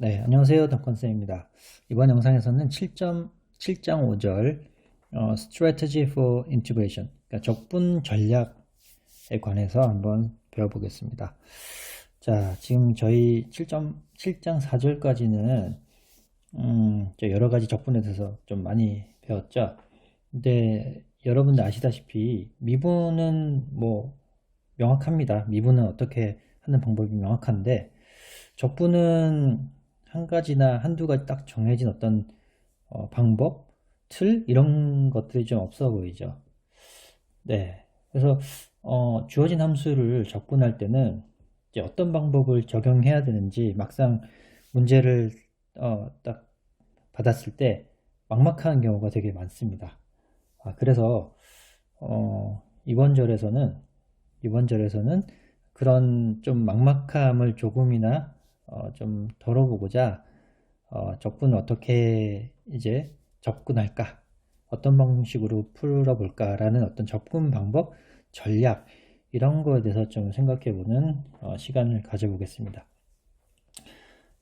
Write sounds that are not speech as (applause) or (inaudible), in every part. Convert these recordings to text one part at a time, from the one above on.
네, 안녕하세요. 덕건쌤입니다. 이번 영상에서는 7.7장 5절 어, Strategy for Integration, 그러니까 적분 전략에 관해서 한번 배워보겠습니다. 자, 지금 저희 7.7장 4절까지는 음, 저 여러 가지 적분에 대해서 좀 많이 배웠죠. 근데 여러분들 아시다시피 미분은 뭐 명확합니다. 미분은 어떻게 하는 방법이 명확한데 적분은 한 가지나 한두 가지 딱 정해진 어떤 어, 방법, 틀 이런 것들이 좀 없어 보이죠. 네. 그래서 어, 주어진 함수를 적분할 때는 이제 어떤 방법을 적용해야 되는지 막상 문제를 어, 딱 받았을 때 막막한 경우가 되게 많습니다. 아, 그래서 어, 이번 절에서는 이번 절에서는 그런 좀 막막함을 조금이나 어, 좀 덜어보고자 어, 적분을 어떻게 이제 접근할까 어떤 방식으로 풀어볼까라는 어떤 접근 방법 전략 이런 거에 대해서 좀 생각해보는 어, 시간을 가져보겠습니다.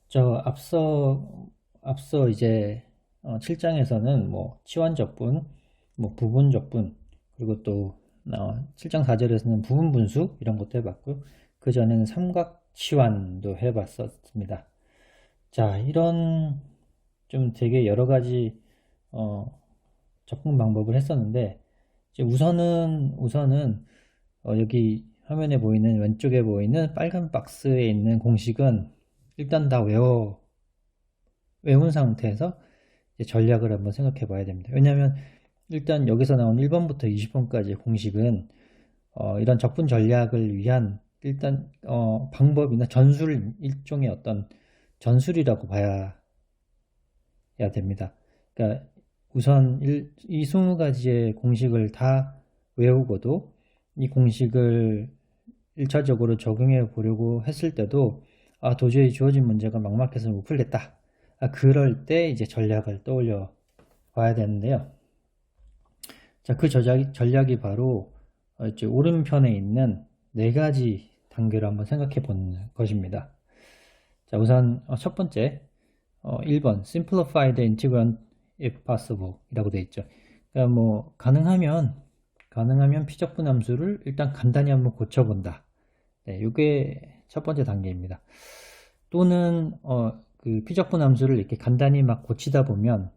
저 앞서 앞서 이제 어, 7장에서는 뭐 치환 적분, 뭐 부분 적분 그리고 또 어, 7장 4절에서는 부분 분수 이런 것도 해봤고요. 그 전에는 삼각 치환도 해봤었습니다. 자, 이런 좀 되게 여러 가지 어, 접근 방법을 했었는데 우선은 우선은 어, 여기 화면에 보이는 왼쪽에 보이는 빨간 박스에 있는 공식은 일단 다 외워 외운 상태에서 전략을 한번 생각해 봐야 됩니다. 왜냐하면 일단 여기서 나온 1번부터 20번까지의 공식은 어, 이런 적분 전략을 위한 일단 어, 방법이나 전술 일종의 어떤 전술이라고 봐야 해야 됩니다. 그러니까 우선 일, 이 20가지의 공식을 다 외우고도 이 공식을 1차적으로 적용해 보려고 했을 때도 아 도저히 주어진 문제가 막막해서 못 풀겠다. 아, 그럴 때 이제 전략을 떠올려 봐야 되는데요. 자, 그 전략이 바로 어, 이제 오른편에 있는 네 가지 단계를 한번 생각해 보는 것입니다. 자, 우선 어, 첫 번째, 어, 1번 Simplify the integrand if possible 이라고 되어 있죠. 그러니까 뭐 가능하면 가능하면 피적분 함수를 일단 간단히 한번 고쳐본다. 네, 이게 첫 번째 단계입니다. 또는 어, 그 피적분 함수를 이렇게 간단히 막 고치다 보면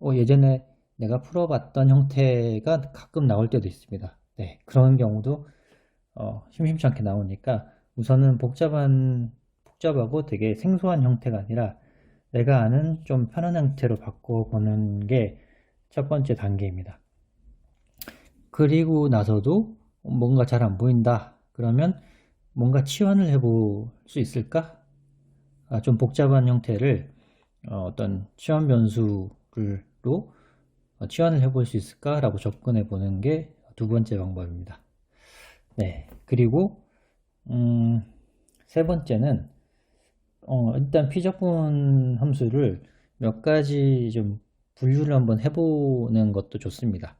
어, 예전에 내가 풀어봤던 형태가 가끔 나올 때도 있습니다. 네, 그런 경우도 어, 심심치 않게 나오니까 우선은 복잡한 복잡하고 되게 생소한 형태가 아니라 내가 아는 좀 편한 형태로 바꿔보는 게 첫 번째 단계입니다. 그리고 나서도 뭔가 잘 안 보인다. 그러면 뭔가 치환을 해볼 수 있을까? 아, 좀 복잡한 형태를 어, 떤 치환 변수로 어, 치환을 해볼 수 있을까라고 접근해 보는 게 두 번째 방법입니다. 네, 그리고 음, 세 번째는 어, 일단 피적분 함수를 몇 가지 좀 분류를 한번 해보는 것도 좋습니다.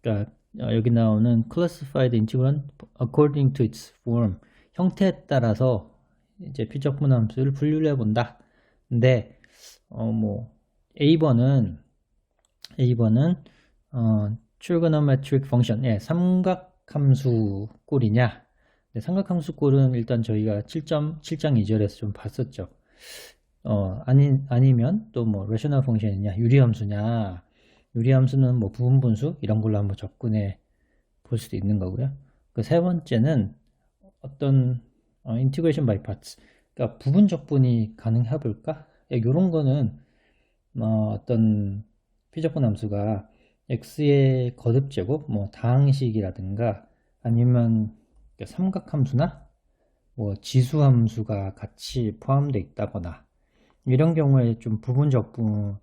그러니까 어, 여기 나오는 classified integrand according to its form 형태에 따라서 이제 피적분 함수를 분류를 해본다. 근데 어, 뭐 A번은 A번은 어, trigonometric function, 예, 삼각 함수 꼴이냐? 네, 삼각함수 꼴은 일단 저희가 7.7장 2절에서 좀 봤었죠. 어, 아니, 아니면 또뭐 rational function이냐, 유리함수냐, 유리함수는 뭐 부분분수 이런 걸로 한번 접근해 볼 수도 있는 거고요. 그 세 번째는 어떤 어, integration by parts, 그러니까 부분 적분이 가능해 볼까? 이런 예, 거는 어, 어떤 피적분 함수가 x의 거듭 제곱, 뭐 다항식이라든가 아니면 삼각함수나 뭐 지수함수가 같이 포함되어 있다거나 이런 경우에 좀 부분 적분을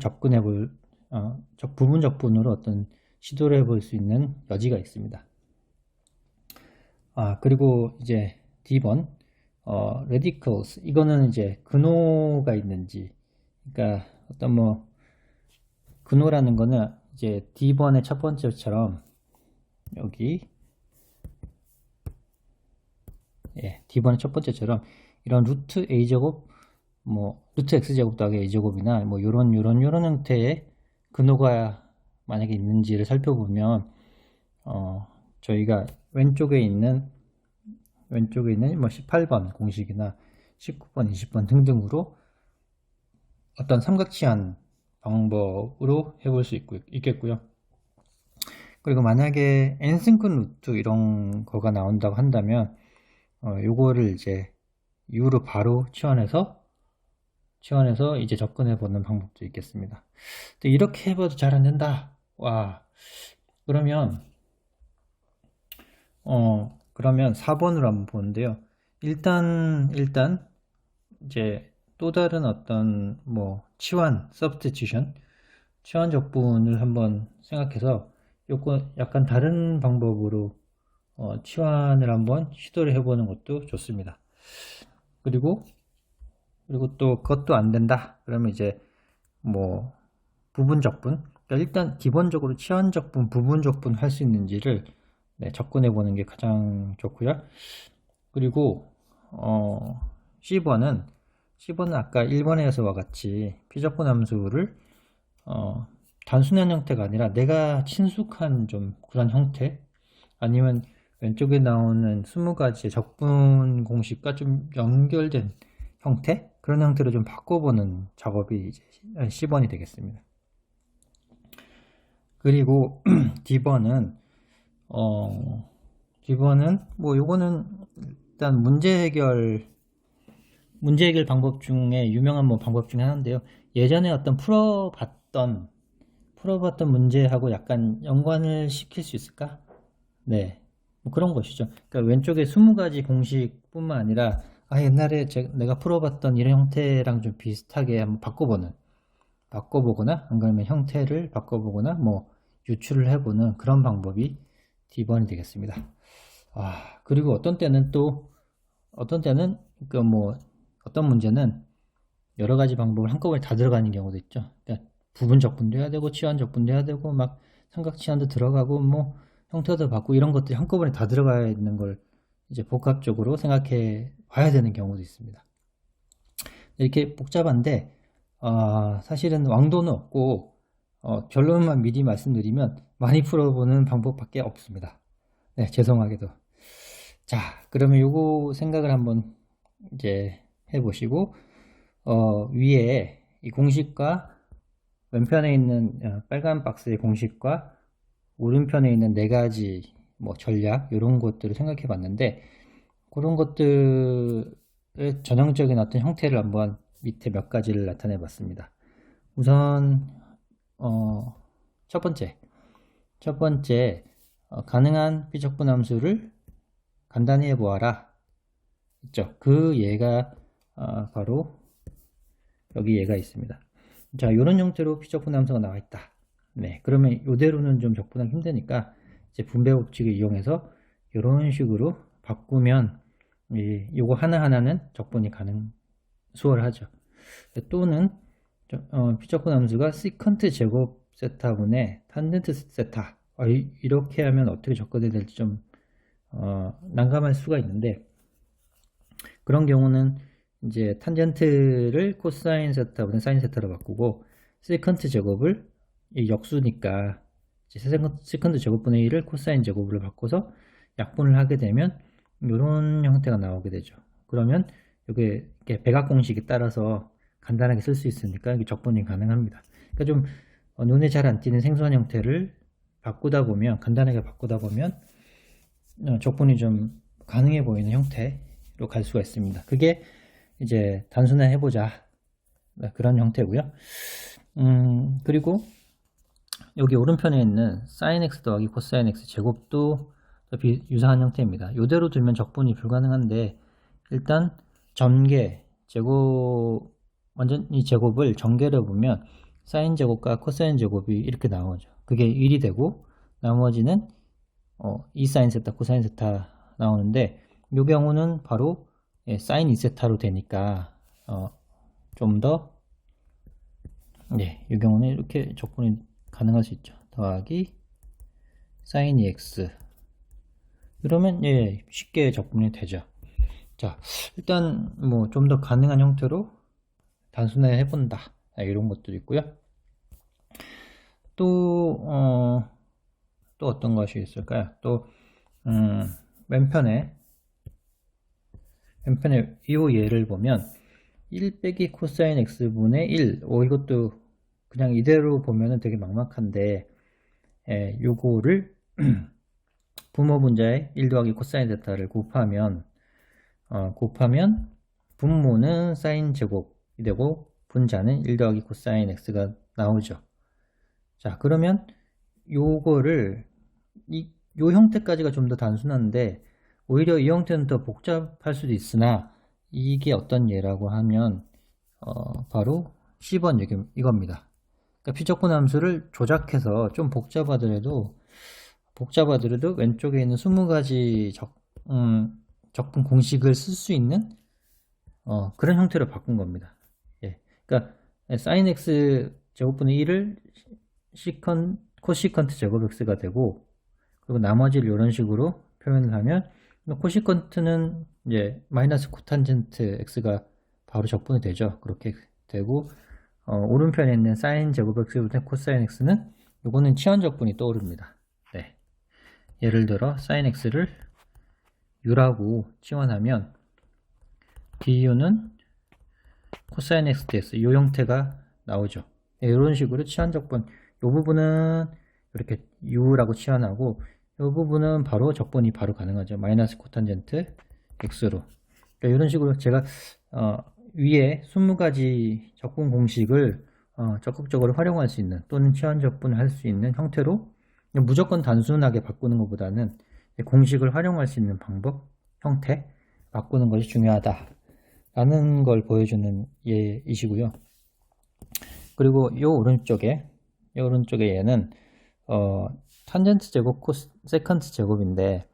접근해 볼 어, 부분 적분으로 어떤 시도를 해볼 수 있는 여지가 있습니다. 아 그리고 이제 D번 어, radicals 이거는 이제 근호가 있는지 그러니까 어떤 뭐 근호라는 거는 이제 D번의 첫 번째처럼 여기 예, D번의 첫 번째처럼 이런 루트 A 제곱 뭐 루트 x 제곱 더하기 a 제곱이나 뭐 요런 요런 요런 형태의 근호가 만약에 있는지를 살펴보면 어 저희가 왼쪽에 있는 왼쪽에 있는 뭐 18번 공식이나 19번, 20번 등등으로 어떤 삼각치한 방법으로 해볼 수 있고, 있겠고요. 그리고 만약에 n승근 루트 이런 거가 나온다고 한다면 어, 요거를 이제 이후로 바로 치환해서 치환해서 이제 접근해 보는 방법도 있겠습니다. 또 이렇게 해봐도 잘 안 된다. 와 그러면 어 그러면 4번으로 한번 보는데요. 일단 일단 이제 또 다른 어떤 뭐 치환 substitution 치환 적분을 한번 생각해서 요거 약간 다른 방법으로 어, 치환을 한번 시도를 해보는 것도 좋습니다. 그리고 그리고 또 그것도 안 된다. 그러면 이제 뭐 부분 적분 그러니까 일단 기본적으로 치환 적분, 부분 적분 할 수 있는지를 네, 접근해 보는 게 가장 좋고요. 그리고 어, C번은 C번은 아까 1번에서와 같이 피적분 함수를 어, 단순한 형태가 아니라 내가 친숙한 좀 그런 형태 아니면 왼쪽에 나오는 20가지의 적분 공식과 좀 연결된 형태 그런 형태로 좀 바꿔보는 작업이 이제 C번이 되겠습니다. 그리고 (clears throat) D번은 어 D번은 뭐 요거는 일단 문제 해결 문제 해결 방법 중에 유명한 뭐 방법 중에 하나인데요. 예전에 어떤 풀어봤던 풀어봤던 문제하고 약간 연관을 시킬 수 있을까? 네. 뭐 그런 것이죠. 그러니까 왼쪽에 20가지 공식뿐만 아니라 아 옛날에 제, 내가 풀어봤던 이런 형태랑 좀 비슷하게 한번 바꿔보는 바꿔보거나 안 그러면 형태를 바꿔보거나 뭐 유출을 해보는 그런 방법이 D번이 되겠습니다. 아 그리고 어떤 때는 또 어떤 때는 그뭐 어떤 문제는 여러 가지 방법을 한꺼번에 다 들어가는 경우도 있죠. 그러니까 부분 적분도 해야 되고 치환 적분도 해야 되고 막 삼각 치환도 들어가고 뭐 형태도 바꾸고 이런 것들이 한꺼번에 다 들어가 있는 걸 이제 복합적으로 생각해 봐야 되는 경우도 있습니다. 이렇게 복잡한데 어, 사실은 왕도는 없고 어, 결론만 미리 말씀드리면 많이 풀어보는 방법밖에 없습니다. 네, 죄송하게도. 자, 그러면 요거 생각을 한번 이제 해보시고 어, 위에 이 공식과 왼편에 있는 어, 빨간 박스의 공식과 오른편에 있는 네 가지 뭐 전략 이런 것들을 생각해 봤는데 그런 것들의 전형적인 어떤 형태를 한번 밑에 몇 가지를 나타내 봤습니다. 우선 어, 첫 번째 첫 번째 어, 가능한 비적분 함수를 간단히 해보아라 있죠. 그 예가 어, 바로 여기 얘가 있습니다. 자, 이런 형태로 피적분 함수가 나와 있다. 네, 그러면 이대로는 좀 적분하기 힘드니까 이제 분배 법칙을 이용해서 이런 식으로 바꾸면 이 요거 하나하나는 적분이 가능 수월하죠. 또는 어, 피적분 함수가 시컨트 제곱 세타분의 탄젠트 세타 어, 이, 렇게 하면 어떻게 접근이 될지 좀 어, 난감할 수가 있는데 그런 경우는 이제 탄젠트를 코사인 세타분의 사인 세타로 바꾸고 세컨트 제곱을 역수니까 세컨트 제곱분의 1을 코사인 제곱으로 바꿔서 약분을 하게 되면 이런 형태가 나오게 되죠. 그러면 이게 백악 공식에 따라서 간단하게 쓸 수 있으니까 이게 적분이 가능합니다. 그러니까 좀 어, 눈에 잘 안 띄는 생소한 형태를 바꾸다 보면 간단하게 바꾸다 보면 어, 적분이 좀 가능해 보이는 형태로 갈 수가 있습니다. 그게 이제 단순화 해보자 네, 그런 형태고요. 음, 그리고 여기 오른편에 있는 sin x 더하기 cosine x 제곱도 유사한 형태입니다. 이대로 들면 적분이 불가능한데 일단 전개 제곱 완전 히 제곱을 전개를 보면 sin 제곱과 cosine 제곱이 이렇게 나오죠. 그게 1이 되고 나머지는 어, 2 sin 세타, cosine 세타 나오는데 이 경우는 바로 예, 사인 2세타로 되니까 어, 좀더 예, 이 경우는 이렇게 적분이 가능할 수 있죠. 더하기 사인 2x 그러면 예, 쉽게 적분이 되죠. 자, 일단 뭐 좀 더 가능한 형태로 단순해 해본다. 아, 이런 것도 있고요. 또, 어, 또 어떤 것이 있을까요? 또, 음, 왼편에, 왼편에 이 예를 보면, 1 빼기 코사인 x분의 1. 오, 이것도 그냥 이대로 보면은 되게 막막한데, 예, 요거를 (clears throat) 부모 분자의 1 더하기 코사인 제타를 곱하면, 어, 곱하면, 분모는 사인 제곱이 되고, 분자는 1 더하기 코사인 x가 나오죠. 자, 그러면 요거를 이, 요 형태까지가 좀 더 단순한데 오히려 이 형태는 더 복잡할 수도 있으나 이게 어떤 예라고 하면 어, 바로 10번 여기 이겁니다. 그러니까 피적분 함수를 조작해서 좀 복잡하더라도 복잡하더라도 왼쪽에 있는 20가지 적, 음, 적분 공식을 쓸 수 있는 어, 그런 형태로 바꾼 겁니다. 예. 그러니까 sin x 제곱분의 1을 시컨, 코시컨트 제곱 x가 되고 그리고 나머지를 이런 식으로 표현을 하면 코시컨트는 이제 마이너스 코탄젠트 x가 바로 적분이 되죠. 그렇게 되고 어, 오른편에 있는 사인 제곱 x분의 코사인 x는 이거는 치환 적분이 떠오릅니다. 네. 예를 들어 사인 x를 u라고 치환하면 du는 코사인 x dx 이 형태가 나오죠. 네, 이런 식으로 치환 적분 이 부분은 이렇게 u라고 치환하고 이 부분은 바로 적분이 바로 가능하죠. 마이너스 코탄젠트 x로. 그러니까 이런 식으로 제가 어, 위에 20가지 적분 공식을 어, 적극적으로 활용할 수 있는 또는 치환 적분을 할 수 있는 형태로 무조건 단순하게 바꾸는 것보다는 공식을 활용할 수 있는 방법, 형태 바꾸는 것이 중요하다. 라는 걸 보여주는 예이시고요. 그리고 이 오른쪽에 이 오른쪽에 얘는 어, 탄젠트 제곱 코스 세컨트 제곱인데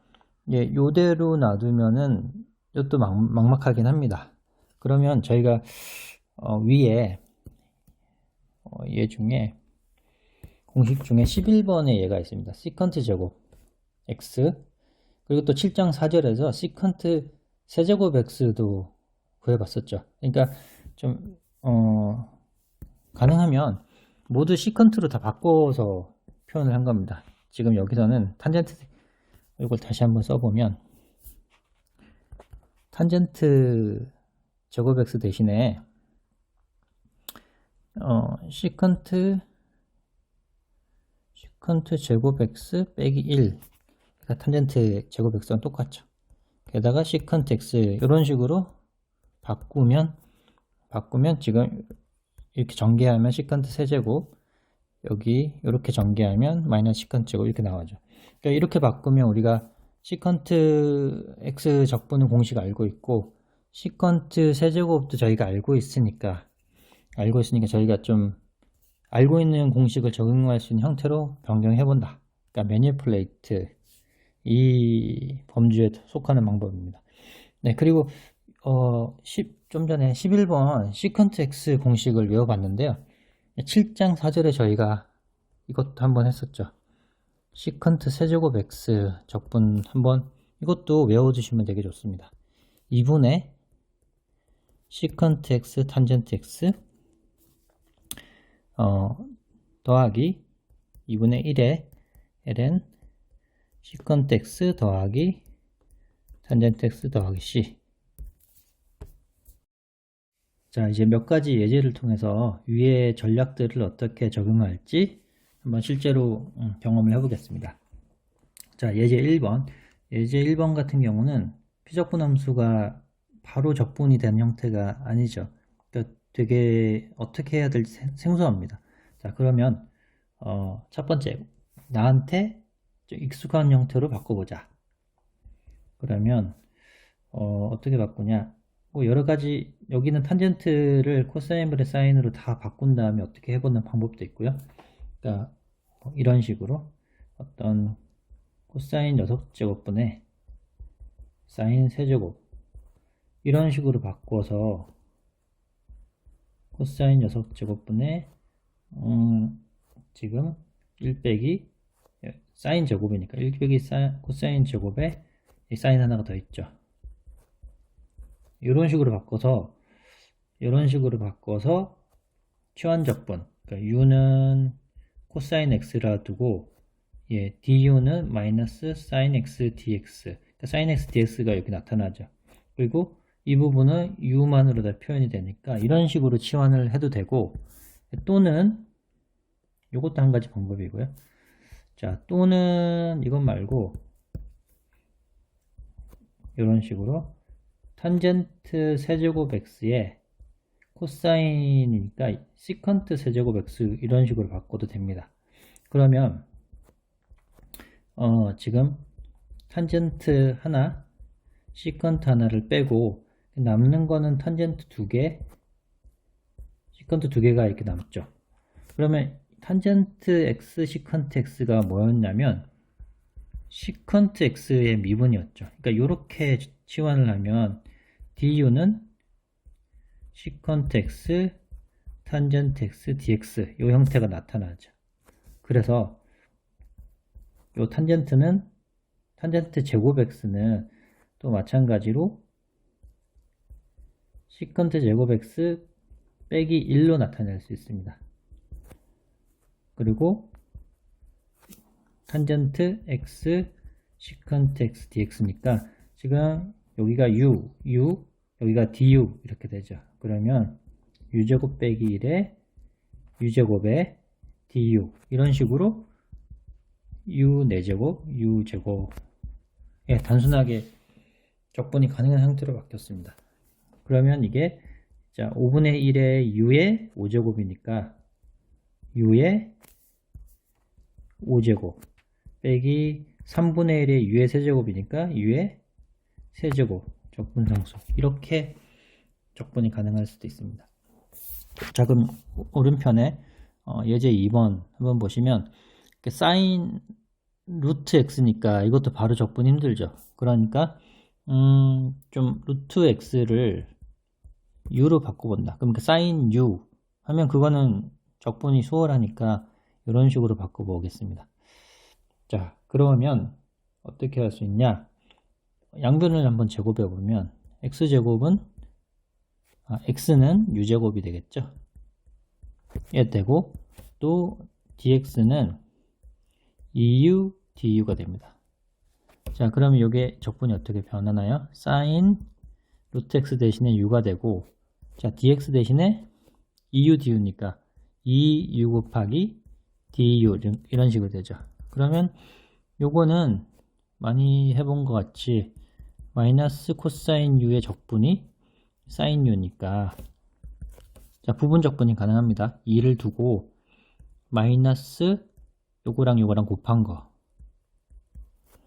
예, 요대로 놔두면은 이것도 막, 막막하긴 합니다. 그러면 저희가 어, 위에 어, 얘 중에 공식 중에 11번에 얘가 있습니다. 시컨트 제곱 x 그리고 또 7장 4절에서 시컨트 세제곱 x도 구해봤었죠. 그러니까 좀 어, 가능하면 모두 시컨트로 다 바꿔서 표현을 한 겁니다. 지금 여기서는 탄젠트 이걸 다시 한번 써보면 탄젠트 제곱 x 대신에 어, 시컨트 시컨트 제곱 x 빼기 1 그러니까 탄젠트 제곱 x랑 똑같죠. 게다가 시컨트 x 이런 식으로 바꾸면 바꾸면 지금 이렇게 전개하면 시컨트 세제곱 여기 이렇게 전개하면 마이너스 시컨트 제곱 이렇게 나오죠. 그러니까 이렇게 바꾸면 우리가 시컨트 x 적분은 공식 알고 있고 시컨트 세제곱도 저희가 알고 있으니까 알고 있으니까 저희가 좀 알고 있는 공식을 적용할 수 있는 형태로 변경해 본다. 그러니까 매니플레이트 이 범주에 속하는 방법입니다. 네, 그리고 어, 10, 좀 전에 11번 시컨트 x 공식을 외워봤는데요. 7장 4절에 저희가 이것도 한번 했었죠. 시컨트 세제곱 x 적분 한번 이것도 외워두시면 되게 좋습니다. 2분의 시컨트 x 탄젠트 x 어, 더하기 2분의 1에 ln 시컨트 x 더하기 탄젠트 x 더하기 c 자, 이제 몇 가지 예제를 통해서 위의 전략들을 어떻게 적용할지 한번 실제로 음, 경험을 해보겠습니다. 자, 예제 1번. 예제 1번 같은 경우는 피적분 함수가 바로 적분이 되는 형태가 아니죠. 그러니까 되게 어떻게 해야 될지 생소합니다. 자, 그러면 어, 첫 번째, 나한테 익숙한 형태로 바꿔보자. 그러면 어, 어떻게 바꾸냐? 뭐 여러 가지 여기는 탄젠트를 코사인분의 사인으로 다 바꾼 다음에 어떻게 해보는 방법도 있고요. 그러니까 뭐 이런 식으로 어떤 코사인 6제곱분의 사인 세제곱 이런 식으로 바꿔서 코사인 6제곱분의 음, 지금 1 빼기 사인 제곱이니까 1 빼기 코사인 제곱에 사인 하나가 더 있죠. 이런 식으로 바꿔서 이런 식으로 바꿔서 치환적분. 그러니까 u는 코사인 x라 두고 예, du는 마이너스 sin x dx. 그러니까 sin x dx가 여기 나타나죠. 그리고 이 부분은 u만으로 다 표현이 되니까 이런 식으로 치환을 해도 되고 또는 이것도 한 가지 방법이고요. 자 또는 이것 말고 이런 식으로 탄젠트 세제곱 x에 코사인이니까 시컨트 세제곱 x 이런 식으로 바꿔도 됩니다. 그러면 어, 지금 탄젠트 하나, 시컨트 하나를 빼고 남는 거는 탄젠트 두 개, 시컨트 두 개가 이렇게 남죠. 그러면 탄젠트 x, 시컨트 x가 뭐였냐면 시컨트 x의 미분이었죠. 그러니까 이렇게 치환을 하면 du는 탄젠트 x, dx 이 형태가 나타나죠. 그래서 이 탄젠트는 탄젠트 제곱 x는 또 마찬가지로 시컨트 제곱 x 빼기 1로 나타낼 수 있습니다. 그리고 탄젠트 x 시컨트 x dx니까 지금 여기가 u, u, 여기가 du 이렇게 되죠. 그러면 u제곱 빼기 1에 u제곱에 du 이런 식으로 u 4제곱, u 제곱 예, 단순하게 적분이 가능한 형태로 바뀌었습니다. 그러면 이게 자 5분의 1의 u의 5제곱이니까 u의 5제곱 빼기 3분의 1의 u의 세제곱이니까 u의 세제곱 적분상수 이렇게 적분이 가능할 수도 있습니다. 자 그럼 오른편에 어, 예제 2번 한번 보시면 사인 루트 x니까 이것도 바로 적분 힘들죠. 그러니까 음, 좀 루트 x를 u로 바꿔본다. 그럼 그 사인 u 하면 그거는 적분이 수월하니까 이런 식으로 바꿔보겠습니다. 자, 그러면 어떻게 할 수 있냐? 양변을 한번 제곱해 보면 x제곱은 아, x는 u제곱이 되겠죠. 예 되고 또 dx는 eu du가 됩니다. 자, 그러면 이게 적분이 어떻게 변하나요? sin 루트 x 대신에 u가 되고 자, dx 대신에 eu du니까 2u 곱하기 du 이런 식으로 되죠. 그러면 요거는 많이 해본 것 같이 마이너스 코사인 u의 적분이 사인 u니까 자 부분 적분이 가능합니다. 2를 두고 마이너스 요거랑 요거랑 곱한 거.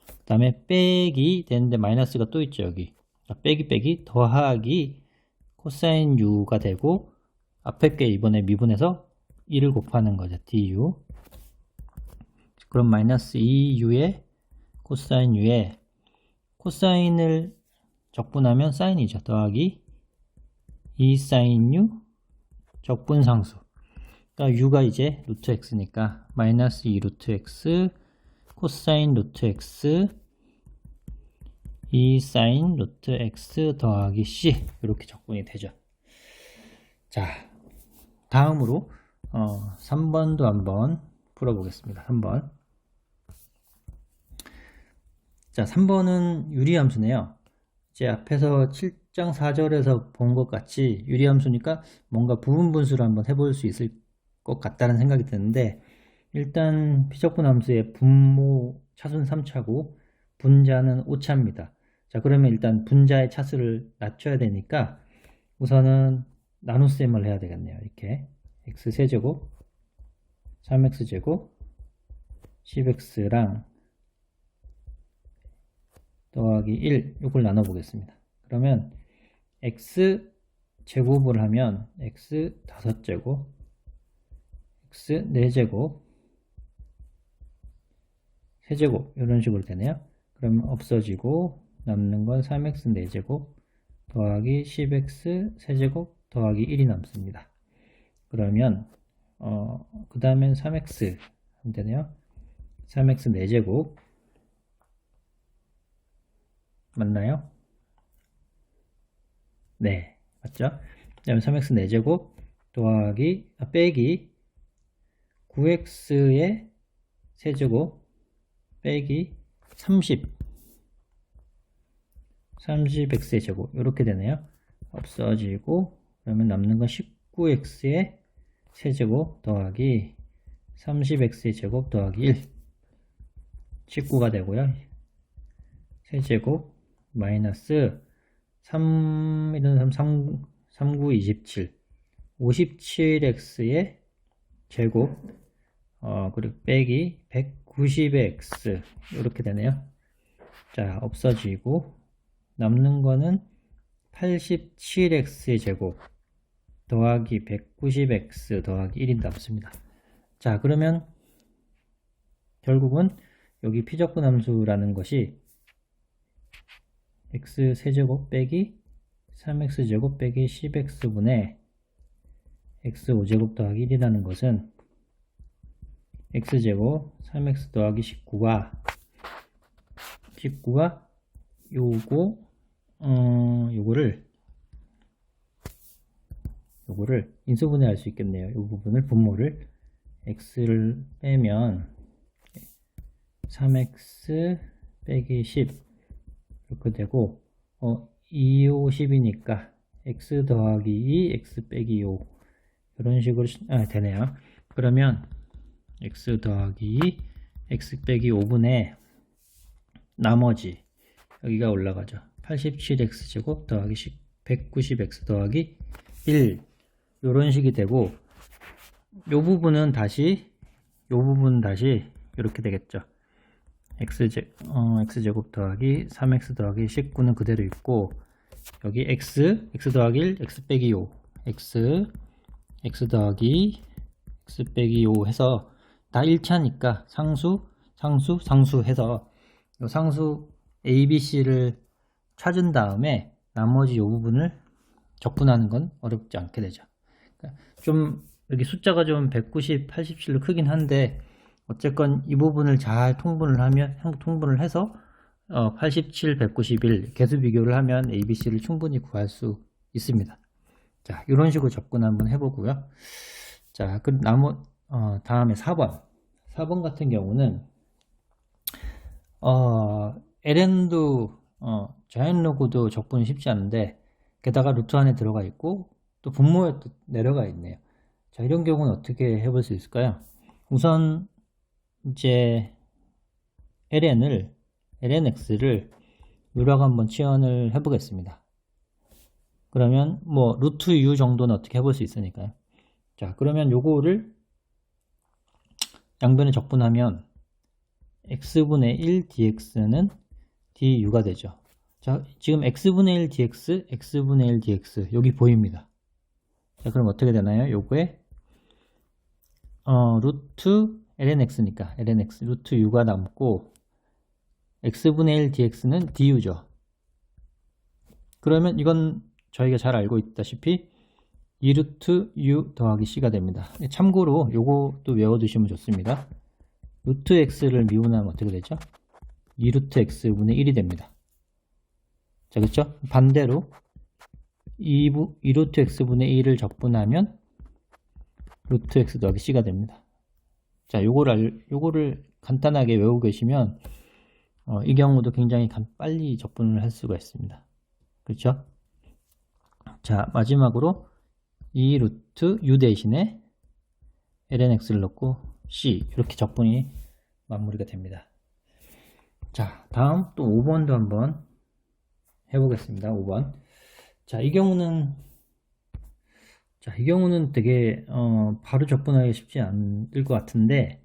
그 다음에 빼기 되는데 마이너스가 또 있죠 여기. 자, 빼기 빼기 더하기 코사인 u가 되고 앞에 게 이번에 미분해서 1을 곱하는 거죠. du. 그럼 마이너스 2u의 코사인 u에 코사인을 적분하면 사인이죠. 더하기 2 사인 u 적분 상수. 그러니까 u가 이제 루트 x니까 마이너스 2 루트 x 코사인 루트 x 2 사인 루트 x 더하기 c 이렇게 적분이 되죠. 자, 다음으로 어, 3번도 한번 풀어보겠습니다. 3번. 자, 3번은 유리함수네요. 이제 앞에서 7장 4절에서 본 것 같이 유리함수니까 뭔가 부분 분수를 한번 해볼 수 있을 것 같다는 생각이 드는데 일단 피적분 함수의 분모 차순 3차고 분자는 5차입니다. 자, 그러면 일단 분자의 차수를 낮춰야 되니까 우선은 나눗셈을 해야 되겠네요. 이렇게 x 세제곱 3x제곱 10x랑 더하기 1 이걸 나눠 보겠습니다. 그러면 x 제곱을 하면 x 5제곱 x 4제곱 세제곱 이런 식으로 되네요. 그러면 없어지고 남는 건 3x 4제곱 더하기 10x 세제곱 더하기 1이 남습니다. 그러면 어, 그 다음엔 3x 하면 되네요. 3x 4제곱 맞나요? 네, 맞죠? 그다음에 3x 4제곱 더하기 아, 빼기 9x의 세제곱 빼기 30 30x의 제곱 이렇게 되네요. 없어지고 그러면 남는 건 19x의 세제곱 더하기 30x의 제곱 더하기 1 19가 되고요. 세제곱 마이너스 3 1은 3, 3, 9, 27 57x의 제곱 어, 그리고 빼기 190의 x 이렇게 되네요. 자 없어지고 남는 거는 87x의 제곱 더하기 190x 더하기 1이 남습니다. 자 그러면 결국은 여기 피적분 함수라는 것이 x 세제곱 빼기 3x제곱 빼기 10x분의 x 5제곱 더하기 1이라는 것은 x제곱 3x 더하기 19가 19가 요거 어 요거를 요거를 인수분해할 수 있겠네요. 이 부분을 분모를 x를 빼면 3x 빼기 10 이렇게 되고 어 2, 5, 10이니까 x 더하기 2, x 빼기 5 이런 식으로 아, 되네요. 그러면 x 더하기 2, x 빼기 5분의 나머지 여기가 올라가죠. 87x 제곱 더하기 10, 190x 더하기 1 이런 식이 되고 요 부분은 다시 요 부분 다시 이렇게 되겠죠. X제, 어, x제곱 더하기 3x 더하기 19는 그대로 있고 여기 x, x 더하기 1, x 빼기 5 x, x 더하기 x 빼기 5 해서 다 1차니까 상수, 상수, 상수 해서 요 상수 a, b, c를 찾은 다음에 나머지 요 부분을 적분하는 건 어렵지 않게 되죠. 그러니까 좀 여기 숫자가 좀 190, 87로 크긴 한데 어쨌건 이 부분을 잘 통분을 하면 통분을 해서 어, 87, 191 개수 비교를 하면 ABC를 충분히 구할 수 있습니다. 자, 이런 식으로 접근 한번 해보고요. 자, 그 나머 어, 다음에 4번. 4번 같은 경우는 어, LN도 어, 자연 로고도 적분이 쉽지 않은데 게다가 루트 안에 들어가 있고 또 분모에 또 내려가 있네요. 자, 이런 경우는 어떻게 해볼 수 있을까요? 우선 이제 ln을 lnx를 유라고 한번 치환을 해 보겠습니다. 그러면 뭐 루트 u 정도는 어떻게 해볼 수 있으니까요. 자 그러면 요거를 양변에 적분하면 x분의 1 dx는 du가 되죠. 자 지금 x분의 1 dx, x분의 1 dx 여기 보입니다. 자 그럼 어떻게 되나요? 요거에 어, 루트 lnx니까 lnx 루트 u가 남고 x분의 1 dx는 du죠. 그러면 이건 저희가 잘 알고 있다시피 2루트 u 더하기 c가 됩니다. 참고로 요것도 외워두시면 좋습니다. 루트 x를 미분하면 어떻게 되죠? 2루트 x분의 1이 됩니다. 자, 그렇죠? 반대로 2, 2루트 x분의 1을 적분하면 루트 x 더하기 c가 됩니다. 자, 요거를, 요거를 간단하게 외우고 계시면, 어, 이 경우도 굉장히 빨리 접근을 할 수가 있습니다. 그렇죠? 자, 마지막으로 이 루트 u 대신에 lnx를 넣고 c 이렇게 적분이 마무리가 됩니다. 자, 다음 또 5번도 한번 해보겠습니다. 5번. 자, 이 경우는 자, 이 경우는 되게 어, 바로 접근하기 쉽지 않을 것 같은데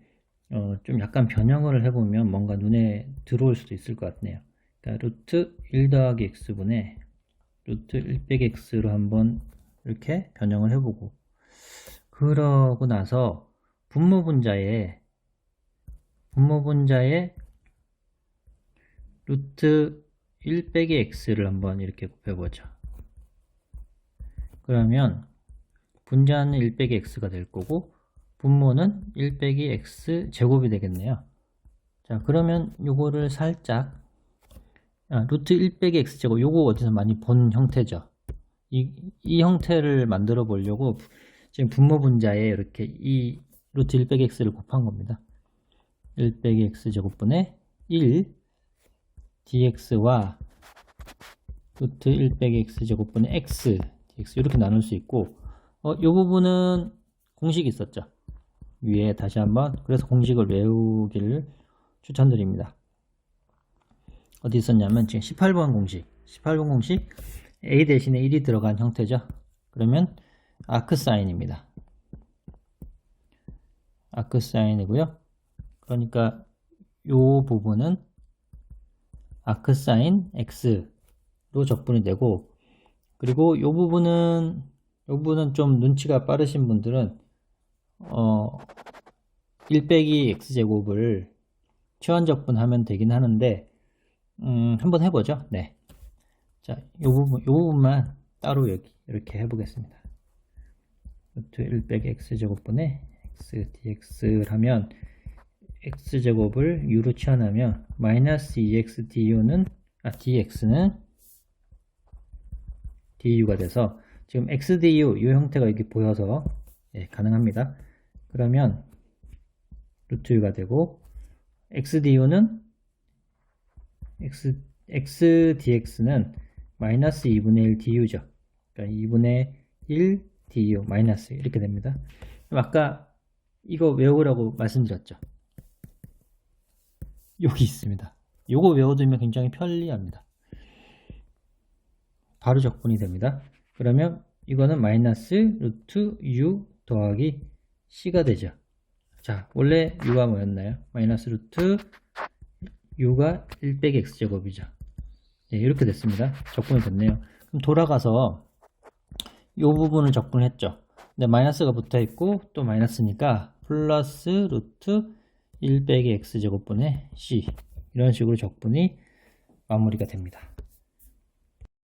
어, 좀 약간 변형을 해보면 뭔가 눈에 들어올 수도 있을 것 같네요. 그러니까 루트 1 더하기 x분의 루트 1 빼기 x로 한번 이렇게 변형을 해보고 그러고 나서 분모분자에 분모분자에 루트 1 빼기 x를 한번 이렇게 곱해보죠. 그러면 분자는 1 빼기 x가 될 거고 분모는 1 빼기 x 제곱이 되겠네요. 자 그러면 요거를 살짝 아, 루트 1 빼기 x 제곱 요거 어디서 많이 본 형태죠. 이, 이 형태를 만들어 보려고 지금 분모 분자에 이렇게 이 루트 1 빼기 x를 곱한 겁니다. 1 빼기 x 제곱분의 1 dx와 루트 1 빼기 x 제곱분의 x dx 이렇게 나눌 수 있고 어, 이 부분은 공식이 있었죠. 위에 다시 한번 그래서 공식을 외우기를 추천드립니다. 어디 있었냐면 지금 18번 공식 18번 공식 a 대신에 1이 들어간 형태죠. 그러면 아크 사인입니다. 아크 사인이고요. 그러니까 요 부분은 아크 사인 x로 적분이 되고 그리고 요 부분은 요 부분은 좀 눈치가 빠르신 분들은 어, 1 빼기 x제곱을 최원적분하면 되긴 하는데 음, 한번 해보죠. 네. 자, 요 부분, 요 부분만 따로 여기 이렇게 해보겠습니다. 루트 1 빼기 x제곱분의 x dx를 하면 x제곱을 u로 치환하면 마이너스 2x du는 아 dx는 du가 돼서 지금 x du 이 형태가 이렇게 보여서 예, 가능합니다. 그러면 루트 u가 되고 x du는 x, x dx는 마이너스 2분의 1 du죠. 그러니까 2분의 1 du 마이너스 이렇게 됩니다. 아까 이거 외우라고 말씀드렸죠. 여기 있습니다. 요거 외워두면 굉장히 편리합니다. 바로 적분이 됩니다. 그러면 이거는 마이너스 루트 u 더하기 c가 되죠. 자, 원래 u가 뭐였나요? 마이너스 루트 u가 1 빼기 x제곱이죠. 네, 이렇게 됐습니다. 적분이 됐네요. 그럼 돌아가서 이 부분을 적분했죠. 근데 마이너스가 붙어 있고 또 마이너스니까 플러스 루트 1 빼기 x제곱분의 c 이런 식으로 적분이 마무리가 됩니다.